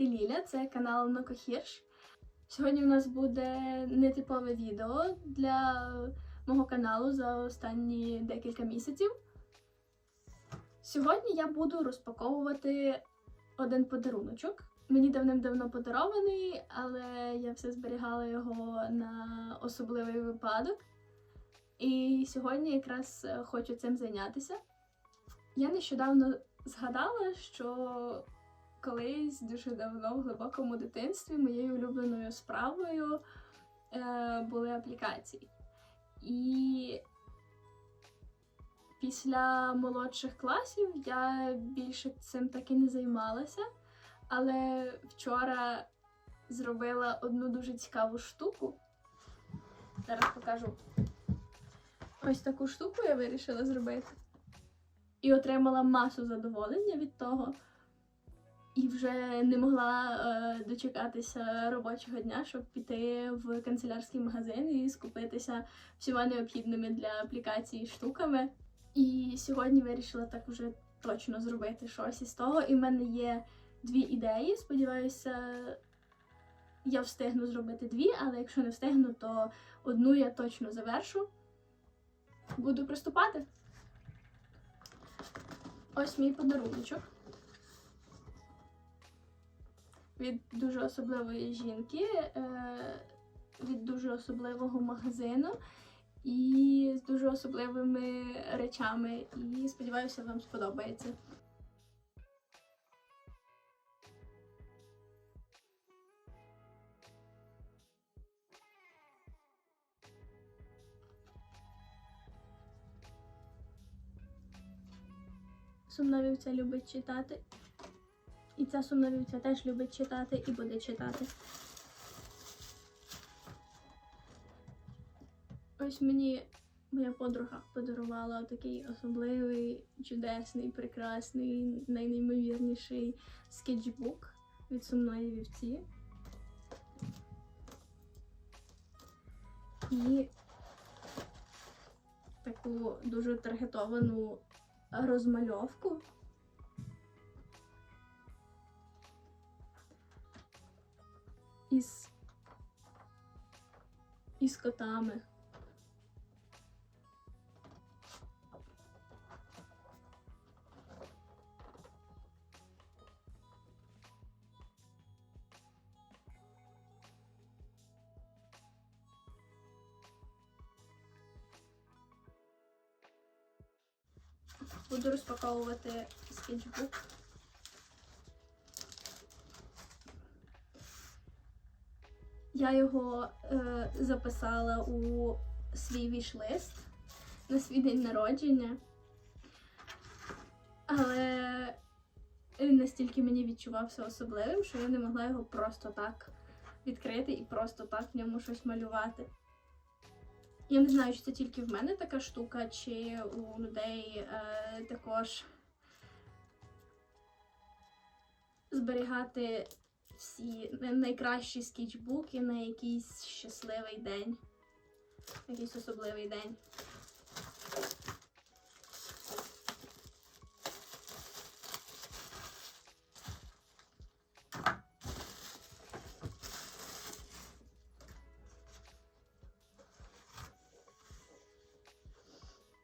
Звати Ліля, це канал Нокохірш. Сьогодні у нас буде нетипове відео для мого каналу за останні декілька місяців. Сьогодні я буду розпаковувати один подаруночок. Мені давним-давно подарований, але я все зберігала його на особливий випадок. І сьогодні якраз е, хочу цим зайнятися. Я нещодавно згадала, що колись дуже давно в глибокому дитинстві моєю улюбленою справою е, були аплікації. І після молодших класів я більше цим так і не займалася. Але вчора зробила одну дуже цікаву штуку. Зараз покажу. Ось таку штуку я вирішила зробити. І отримала масу задоволення від того. І вже не могла е, дочекатися робочого дня, щоб піти в канцелярський магазин і скупитися всіма необхідними для аплікації штуками. І сьогодні вирішила так уже точно зробити щось із того. І в мене є дві ідеї. Сподіваюся, я встигну зробити дві, але якщо не встигну, то одну я точно завершу. Буду приступати. Ось мій подаруночок від дуже особливої жінки, е, від дуже особливого магазину і з дуже особливими речами. І сподіваюся, вам сподобається. Сумна вівця любить читати. І ця сумна вівця теж любить читати і буде читати. Ось мені моя подруга подарувала такий особливий, чудесний, прекрасний, найнеймовірніший скетчбук від сумної вівці. І таку дуже таргетовану розмальовку. Із котами. Буду розпаковувати скетчбук. Я його е, записала у свій віш-лист на свій день народження. Але настільки мені відчувався особливим, що я не могла його просто так відкрити і просто так в ньому щось малювати. Я не знаю, чи це тільки в мене така штука, чи у людей е, також зберігати всі найкращі скетчбуки на якийсь щасливий день, якийсь особливий день.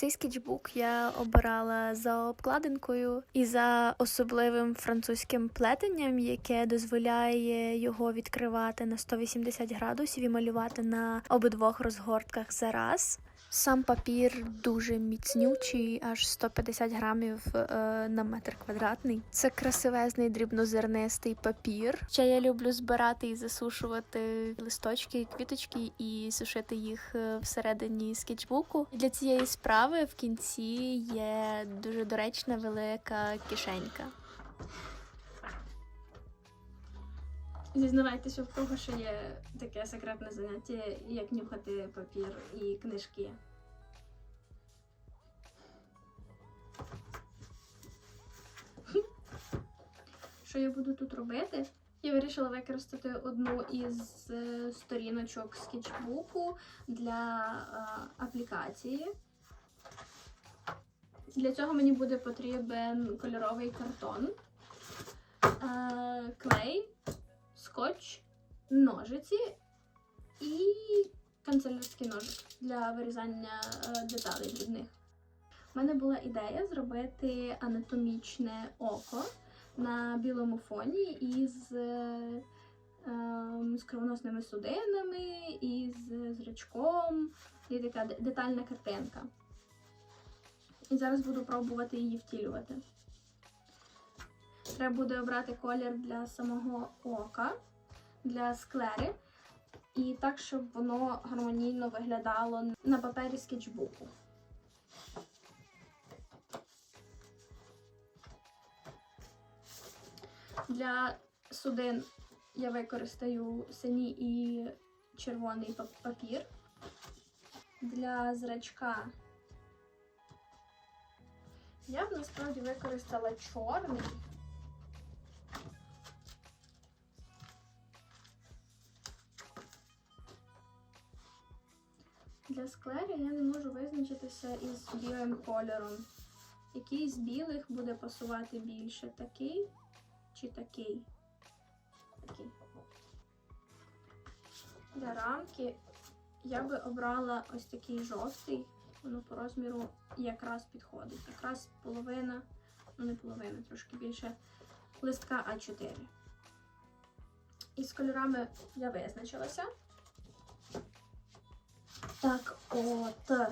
Цей скетчбук я обирала за обкладинкою і за особливим французьким плетенням, яке дозволяє його відкривати на 180 градусів і малювати на обидвох розгортках за раз. Сам папір дуже міцнючий, аж 150 грамів е, на метр квадратний. Це красивезний дрібнозернистий папір. Ще я люблю збирати і засушувати листочки, квіточки і сушити їх е, всередині скетчбуку. Для цієї справи в кінці є дуже доречна велика кишенька. Зізнавайтеся, в кого ще є таке секретне заняття, як нюхати папір і книжки. Що я буду тут робити? Я вирішила використати одну із е, сторіночок скетчбуку для е, аплікації. Для цього мені буде потрібен кольоровий картон. е, клей, скотч, ножиці і канцелярський ножик для вирізання е, деталей дрібних. У мене була ідея зробити анатомічне око на білому фоні із, е, ем, з кровоносними судинами, із зрачком, і така детальна картинка. І зараз буду пробувати її втілювати. Треба буде обрати колір для самого ока, для склери, і так, щоб воно гармонійно виглядало на папері скетчбуку. Для судин я використаю синій і червоний папір. Для зрачка я б насправді використала чорний. Для склері я не можу визначитися із білим кольором. Який з білих буде пасувати більше? Такий чи такий? Такий. Для рамки я би обрала ось такий жовтий. Воно по розміру якраз підходить. Якраз половина, ну не половина, трошки більше листка А4. Із кольорами я визначилася. Так, от.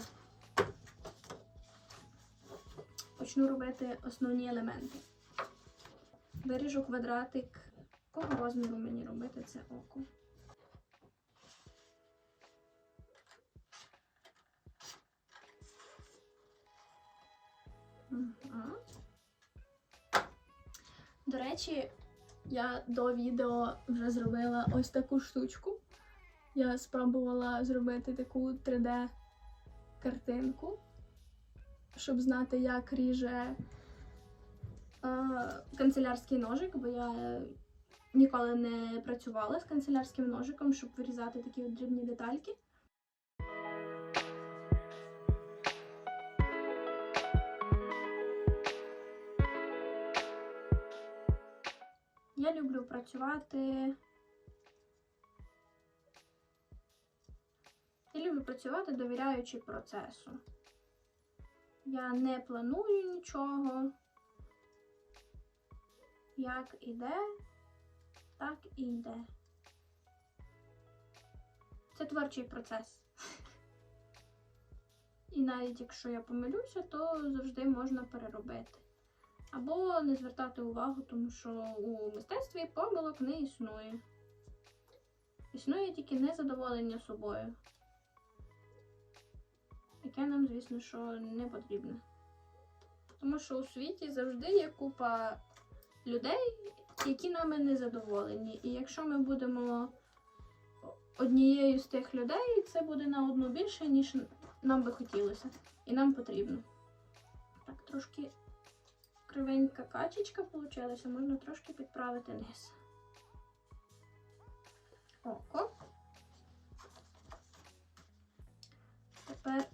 Почну робити основні елементи. Виріжу квадратик. Якого розміру мені робити це око? До речі, я до відео вже зробила ось таку штучку. Я спробувала зробити таку 3D-картинку, щоб знати, як ріже е, канцелярський ножик, бо я ніколи не працювала з канцелярським ножиком, щоб вирізати такі дрібні детальки. Я люблю працювати. Я люблю працювати, довіряючи процесу. Я не планую нічого. Як іде, так і йде. Це творчий процес. І навіть якщо я помилюся, то завжди можна переробити. Або не звертати увагу, тому що у мистецтві помилок не існує. Існує тільки незадоволення собою. Яке нам, звісно, що не потрібне. Тому що у світі завжди є купа людей, які нами не задоволені. І якщо ми будемо однією з тих людей, це буде на одну більше, ніж нам би хотілося. І нам потрібно. Так, трошки кривенька качечка получилася, можна трошки підправити низ. Око. Тепер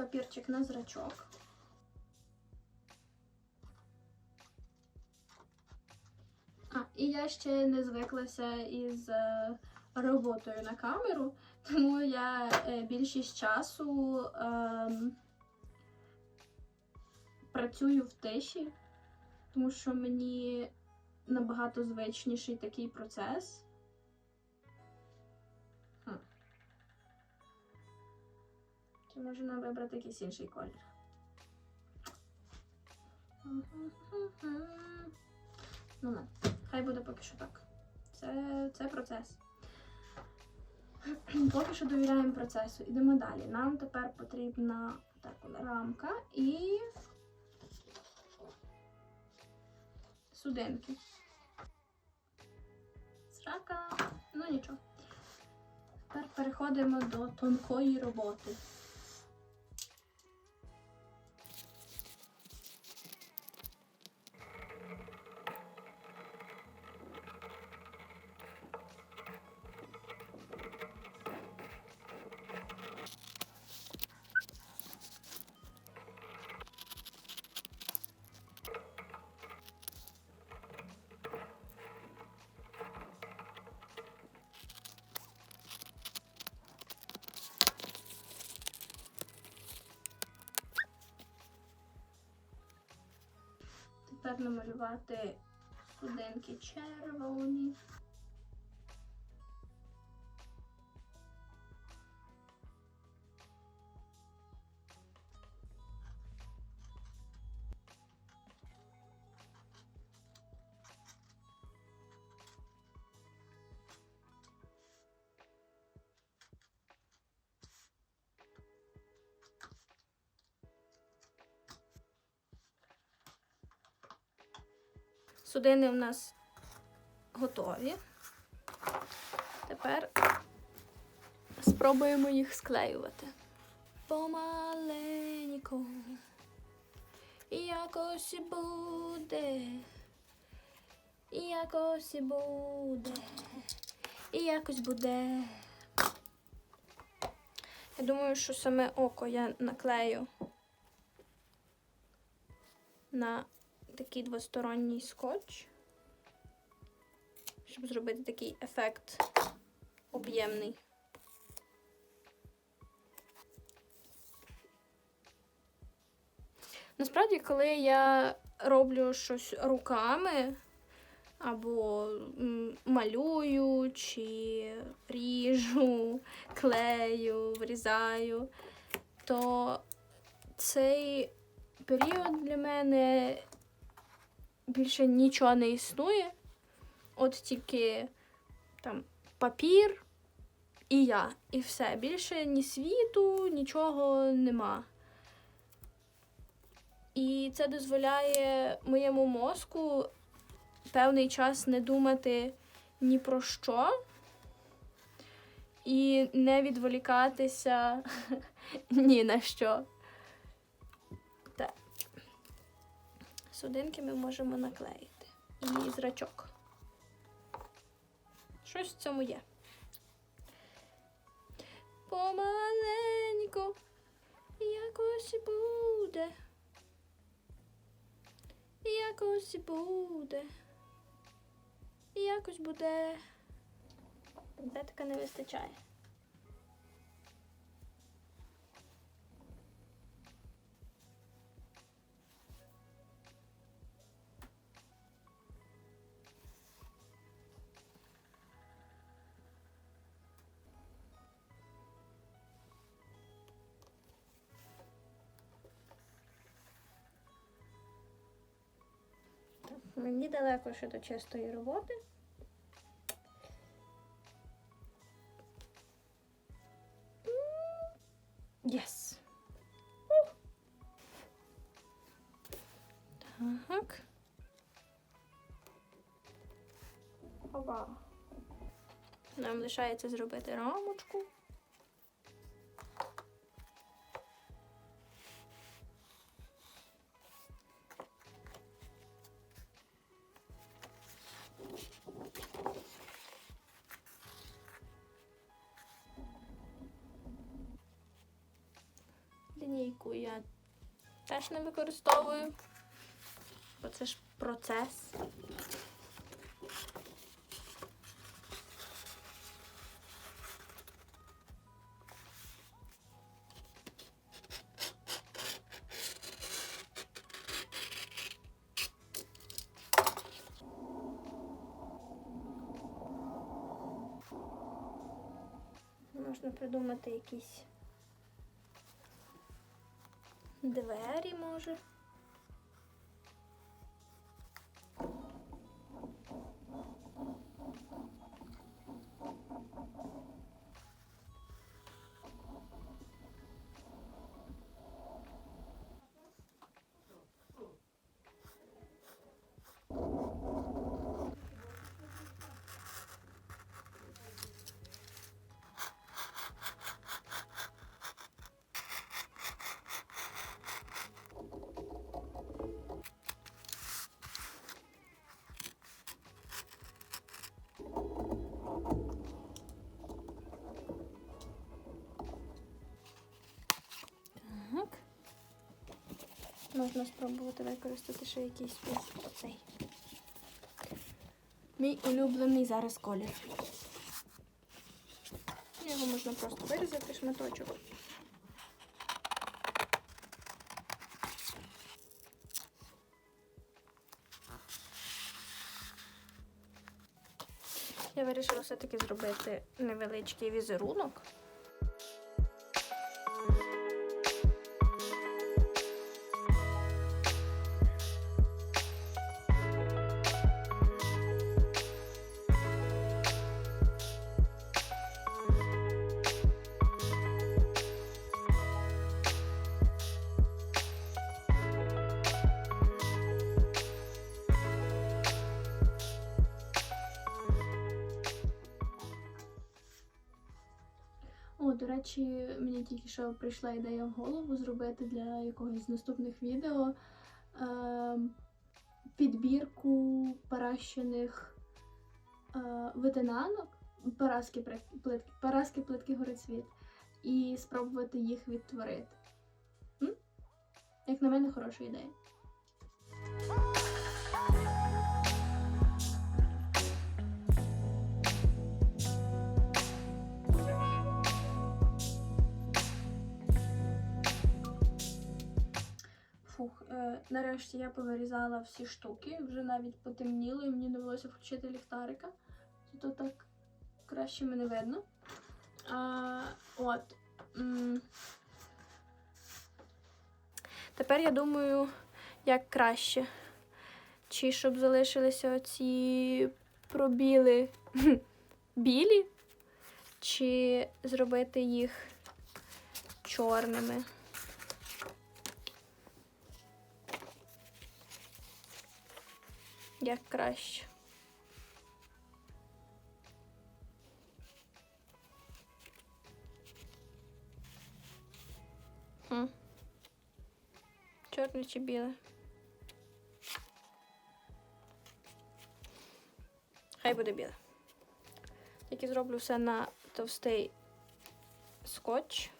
папірчик на зрачок. А, і я ще не звиклася із е, роботою на камеру, тому я е, більшість часу ем, працюю в тиші, тому що мені набагато звичніший такий процес. Чи можна вибрати якийсь інший колір? Ну, не. Хай буде поки що так. Це, це процес. Поки що довіряємо процесу. Ідемо далі. Нам тепер потрібна так, рамка і судинки. Срака, ну нічого. Тепер переходимо до тонкої роботи. Намалювати судинки червоні. Судини в нас готові. Тепер спробуємо їх склеювати. Помаленьку. Якось буде. Якось буде. І якось буде. Я думаю, що саме око я наклею на такий двосторонній скотч, щоб зробити такий ефект об'ємний. Насправді, коли я роблю щось руками, або малюю, чи ріжу, клею, врізаю, то цей період для мене більше нічого не існує. От тільки там папір і я, і все. Більше ні світу, нічого нема. І це дозволяє моєму мозку певний час не думати ні про що і не відволікатися ні на що. Судинки ми можемо наклеїти. І зрачок. Щось в цьому є. Помаленьку якось буде. Якось буде. Якось буде. Пінцетика не вистачає. Мені далеко ще до чистої роботи. Єс. Так. Ова. Нам лишається зробити рамочку. Не використовую, бо це ж процес. Можна придумати якісь двері, 这是 можна спробувати використати ще якийсь ось оцей. Мій улюблений зараз колір. Його можна просто вирізати шматочок. Я вирішила все-таки зробити невеличкий візерунок. Речі, мені тільки що прийшла ідея в голову зробити для якогось з наступних відео е, підбірку паращених е, витинанок, параски, плитки, параски плитки горицвіт, і спробувати їх відтворити. М? Як на мене, хороша ідея. Фух, е, нарешті я повирізала всі штуки, вже навіть потемніло, і мені довелося включити ліхтарика. То так краще мене видно. А, от. м, Тепер я думаю, як краще. Чи щоб залишилися оці пробіли білі, чи зробити їх чорними. Як краще. Хм. Чорне чи біле? Хай буде біле. Тільки зроблю все на товстий скотч.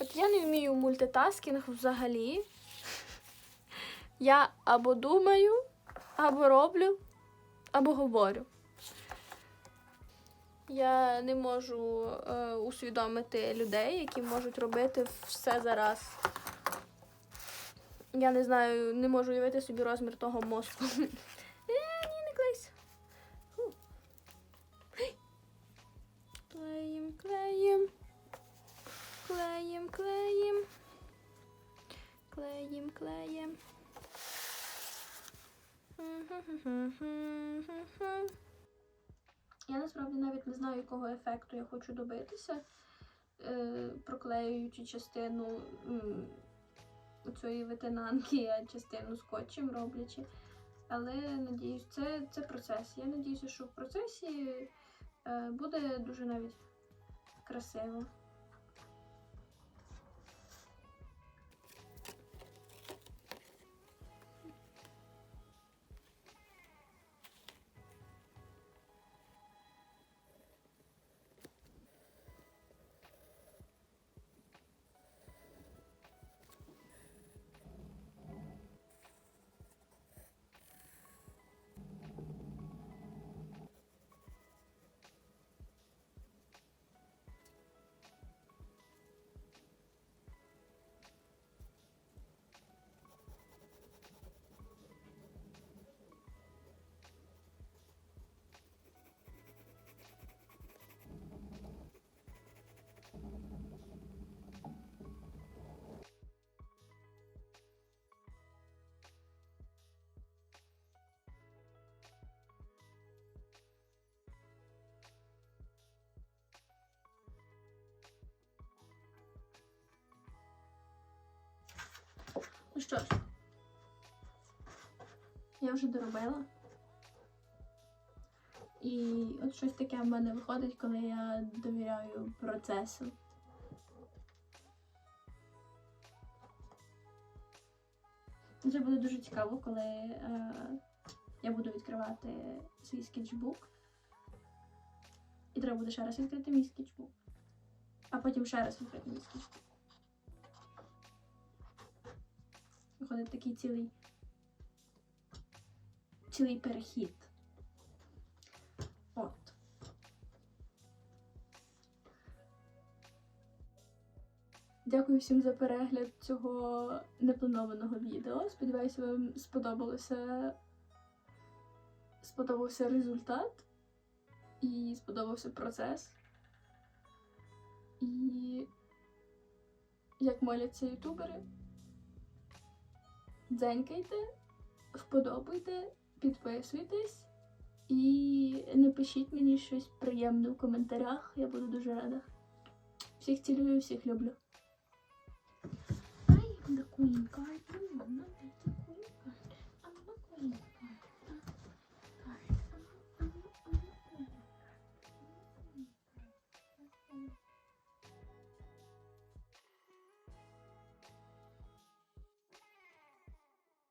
От я не вмію мультитаскінг взагалі. Я або думаю, або роблю, або говорю. Я не можу е, усвідомити людей, які можуть робити все зараз. Я не знаю, не можу уявити собі розмір того мозку. Я насправді навіть не знаю, якого ефекту я хочу добитися, е, проклеюючи частину цієї витинанки, а частину скотчем роблячи. Але надіюсь, це, це процес. Я надіюся, що в процесі е, буде дуже навіть красиво. Ну що ж, я вже доробила. І от щось таке в мене виходить, коли я довіряю процесу. Це буде дуже цікаво, коли е, я буду відкривати свій скетчбук. І треба буде ще раз відкрити мій скетчбук. А потім ще раз відкрити мій скетчбук. Виходить такий цілий цілий перехід. От. Дякую всім за перегляд цього непланованого відео. Сподіваюся, вам сподобалося сподобався результат і сподобався процес. І як моляться ютубери. Дзенькайте, вподобайте, підписуйтесь і напишіть мені щось приємне в коментарях. Я буду дуже рада. Всіх цілюю, всіх люблю. Ай, queen card.